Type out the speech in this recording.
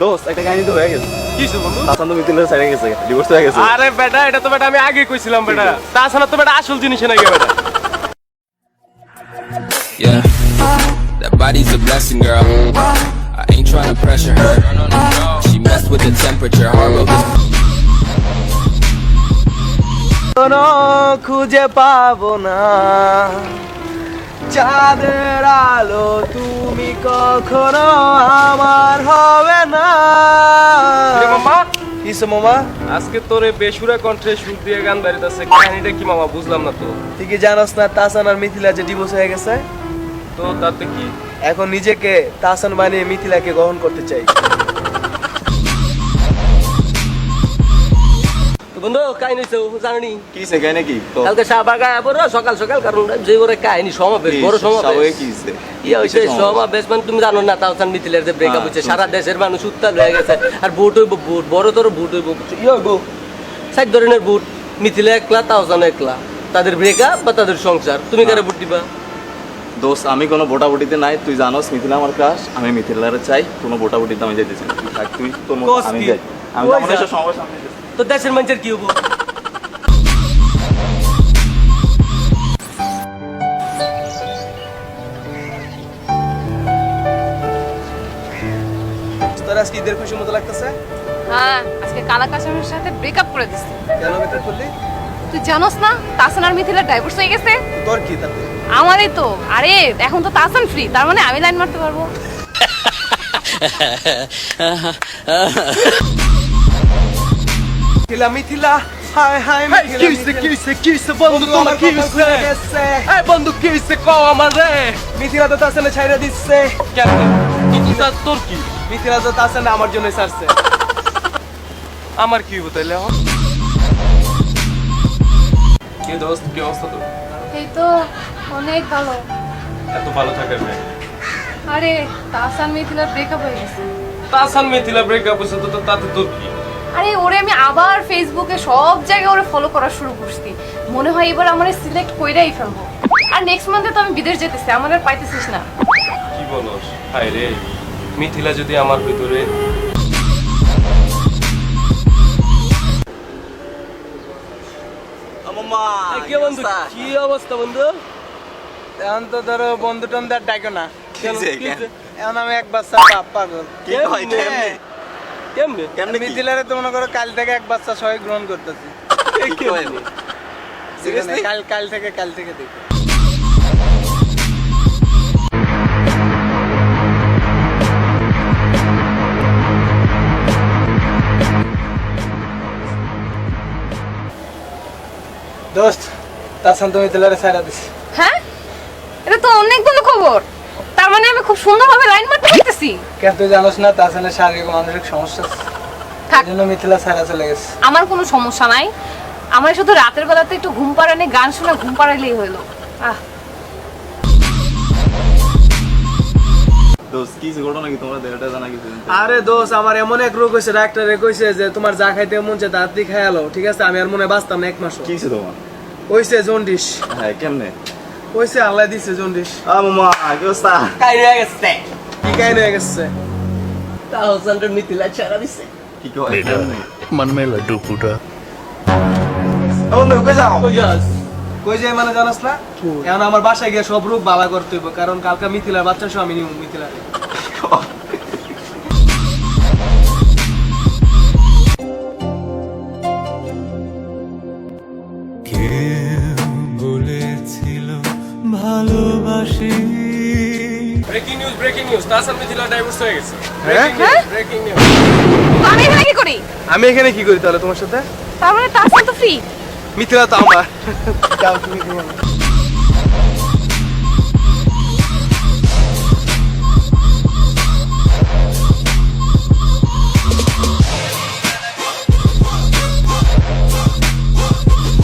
দোস্ত একটা কাহিনী তো হয়ে গেছে। কিছু বন্ধু? তাসান তো মিথিলের সাইডে গেছে ডিভোর্স হয়ে গেছে। আরে বেটা এটা তো বেটা আমি আগে কইছিলাম বেটা। তাছাড়া তো বেটা আসল জিনিস নাকি বেটা। Yeah, that body's a blessing, girl. I ain't tryna pressure her. She messed with the temperature, is কোনো খুঁজে পাবো না। চাঁদের আলো তুমি কখনো আমার হবে না। মামা? কিসে মামা? আজকে তোরে বেসুরা কণ্ঠে সুর দিয়ে গান বাড়িতেছে কাহিনীটা কি মামা বুঝলাম না তো। ঠিকই না তাসান আর মিথিলা যে ডিভোর্স হয়ে গেছে। তো তাতে কি? এখন নিজেকে তাসান বানিয়ে মিথিলাকে গ্রহণ করতে চাই। বন্ধু কাহিনী জানি কি সে কাহিনী কি? কালকে শাহবাগ গায়ে পড়ো সকাল সকাল কারণ যে ওরে কাহিনী সমাবেশ বড় সমাবেশ। কি হইছে? ইয়ে সমাবেশ? মানে তুমি জানো না তাওসান মিথিলের যে ব্রেকআপ হ্যাঁ, হচ্ছে সারা দেশের মানুষ উত্তাল হয়ে গেছে। আর বুট হইব বুট বড় তোর বুট হইব ইয়ে হইব। সাত ধরনের বুট মিথিলে একলা তাও তাওসান একলা। তাদের ব্রেকআপ বা তাদের সংসার তুমি কারে বুট দিবা? দোস্ত আমি কোনো বোটাবুটিতে নাই তুই জানোস মিথিলা আমার ক্রাশ আমি মিথিলার চাই কোনো বোটাবুটিতে আমি যাইতেছি না। তুই তোর আমি যাই। আমি সমস্যা তো দেশের মানুষের কি হব? তোর আজকে ঈদের খুশি মতো লাগতেছে? হ্যাঁ আজকে কালা কাশামের সাথে ব্রেকআপ করে দিছি। কেন বেটা করলি? তুই জানোস না তাসান আর মিথিলা ডাইভোর্স হয়ে গেছে। তোর কি তাতে আমারই তো। আরে এখন তো তাসান ফ্রি তার মানে আমি লাইন মারতে পারব। মিথিলা মিথিলা হাই হাই কি হইছে কি হইছে বন্ধু তোমার কি হইছে এই বন্ধু কি হইছে কও আমার রে? মিথিলা তো তাসানে ছাইরা দিচ্ছে। কেন? কিন্তু তা তোর কি? মিথিলা তো তাসানে আমার জন্য ছাড়ছে। আমার কি হইব তাইলে এখন? কি দোস্ত কি অবস্থা তোর? এই তো অনেক ভালো। এত ভালো থাকার ভাই আরে তাসান মিথিলার ব্রেকআপ হয়ে গেছে। তাসান মিথিলা ব্রেকআপ হইছে তো তো তাতে তোর কি? আরে ওরে আমি আবার ফেসবুকে সব জায়গায় ওরে ফলো করা শুরু করছি। মনে হয় এবার আমার সিলেক্ট কইরাই ফেলব। আর নেক্সট মান্থে তো আমি বিদেশ যেতেছি আমার আর পাইতেছিস না। কি বলস? হায় রে মিথিলা যদি আমার ভিতরে কে বন্ধু? কি অবস্থা? বন্ধু? এখন তো ধরো বন্ধু টন্ধু আর ডাকো না? এখন আমি এক বাচ্চা পাগল? কেমনে? কেমনে কি? মিথিলারে তো মনে করো কাল থেকে এক বাচ্চা সবাই গ্রহণ করতেছি? কাল কাল থেকে কাল থেকে দেখো। দোস্ত তাছান তুমি মিথিলারে ছাড়া দিছি। হ্যাঁ? এটা তো অনেক ভালো খবর। মানে আমি খুব সুন্দরভাবে লাইন মারতে পারতেছি। কেন তুই জানোস না তাছানের শারীরিক ও মানসিক সমস্যা আছে। থাক। জন্য মিথিলা ছাড়া চলে গেছে। আমার কোনো সমস্যা নাই। আমার শুধু রাতের বেলাতে একটু ঘুম পাড়ানি গান শুনে ঘুম পাড়াইলেই হইল। আহ। দোস্ত কি ঘটনা কি তোমরা দেহটা জানা কিছু আরে দোষ আমার এমন এক রোগ হয়েছে ডাক্তারে কইছে যে তোমার যা খাইতে মন চায় তাড়াতাড়ি খাইয়ালো ঠিক আছে? আমি আর মনে হয় বাঁচতাম না এক মাস কি তোমার? হইছে জন্ডিস। হ্যাঁ কেমনে? কই যাও। কই যাই মানে জানাস না? এখন আমার বাসায় গিয়ে সব রূপ বালা করতে হইব কারণ কালকে মিথিলার বাচ্চা সব আমি নিব মিথিলার breaking news breaking news Tahsan Mithila divorce হয়ে গেছে। হ্যাঁ? ব্রেকিং নিউজ আমি এখানে কি করি? আমি এখানে কি করি তাহলে তোমার সাথে? তার মানে তাসান তো ফ্রি মিথিলা তো আমার। যাও তুমি।